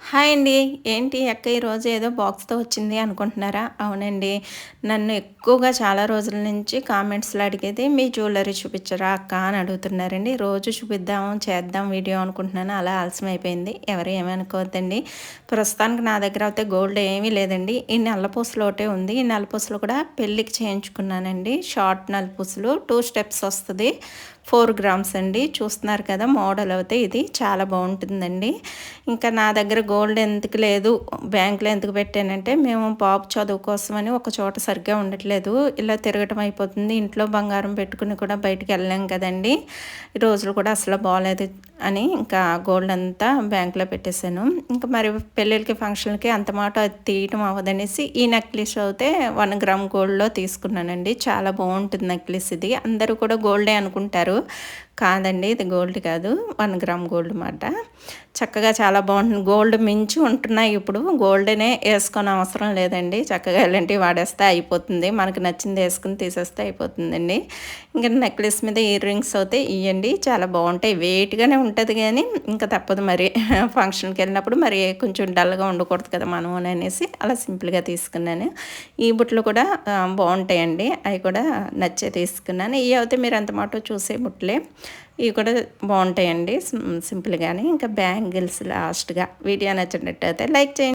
Hi అండి. ఏంటి అక్క ఈరోజు ఏదో బాక్స్తో వచ్చింది అనుకుంటున్నారా? అవునండి. నన్ను ఎక్కువగా చాలా రోజుల నుంచి కామెంట్స్లో అడిగేది మీ జ్యువెలరీ చూపించరా అక్క అని అడుగుతున్నారండి. రోజు చూపిద్దాం చేద్దాం వీడియో అనుకుంటున్నాను. అలా ఆలస్యం అయిపోయింది. ఎవరు ఏమనుకోవద్దండి ప్రస్తుతానికి నా దగ్గర అయితే గోల్డ్ ఏమీ లేదండి. ఈ నల్లపూసలు ఒకటే ఉంది. ఈ నల్లపూసలు కూడా పెళ్ళికి చేయించుకున్నానండి. షార్ట్ నల్లపూసలు టూ స్టెప్స్ వస్తుంది. ఫోర్ గ్రామ్స్ అండి. చూస్తున్నారు కదా మోడల్ అయితే ఇది. చాలా బాగుంటుందండి. ఇంకా నా దగ్గర గోల్డ్ ఎందుకు లేదు బ్యాంకులో ఎందుకు పెట్టానంటే మేము పాపు చదువు కోసమని ఒక చోట సరిగ్గా ఉండట్లేదు. ఇలా తిరగటం అయిపోతుంది. ఇంట్లో బంగారం పెట్టుకుని కూడా బయటికి వెళ్ళాం కదండి. ఈ రోజులు కూడా అసలు బాగాలేదు అని ఇంకా గోల్డ్ అంతా బ్యాంకులో పెట్టేశాను. ఇంకా మరి పెళ్ళిళ్ళకి ఫంక్షన్లకి అంత మాట అది తీయటం అవ్వదనేసి ఈ నెక్లెస్ అయితే వన్ గ్రామ్ గోల్డ్లో తీసుకున్నానండి. చాలా బాగుంటుంది నెక్లెస్ ఇది. అందరూ కూడా గోల్డే అనుకుంటారు. కాదండి ఇది గోల్డ్ కాదు. వన్ గ్రామ్ గోల్డ్ మాట. చక్కగా చాలా బాగుంటుంది. గోల్డ్ మించి ఉంటున్నాయి ఇప్పుడు. గోల్డ్నే వేసుకొని అవసరం లేదండి. చక్కగా ఇలాంటివి వాడేస్తే అయిపోతుంది. మనకు నచ్చింది వేసుకుని తీసేస్తే అయిపోతుందండి. ఇంకా నెక్లెస్ మీద ఇయర్ రింగ్స్ అయితే ఇవ్వండి చాలా బాగుంటాయి. వెయిట్గానే ఉంటుంది కానీ ఇంకా తప్పదు మరి. ఫంక్షన్కి వెళ్ళినప్పుడు మరి కొంచెం డల్గా ఉండకూడదు కదా మనం అనేసి అలా సింపుల్గా తీసుకున్నాను. ఈ బుట్లు కూడా బాగుంటాయండి. అవి కూడా నచ్చే తీసుకున్నాను. ఇవి అయితే మీరు అంత మాట చూసే బుట్లే ఇవి కూడా బాగుంటాయండి సింపుల్గానే. ఇంకా బ్యాంగిల్స్ లాస్ట్గా వీడియో నచ్చినట్టయితే లైక్ చేయండి.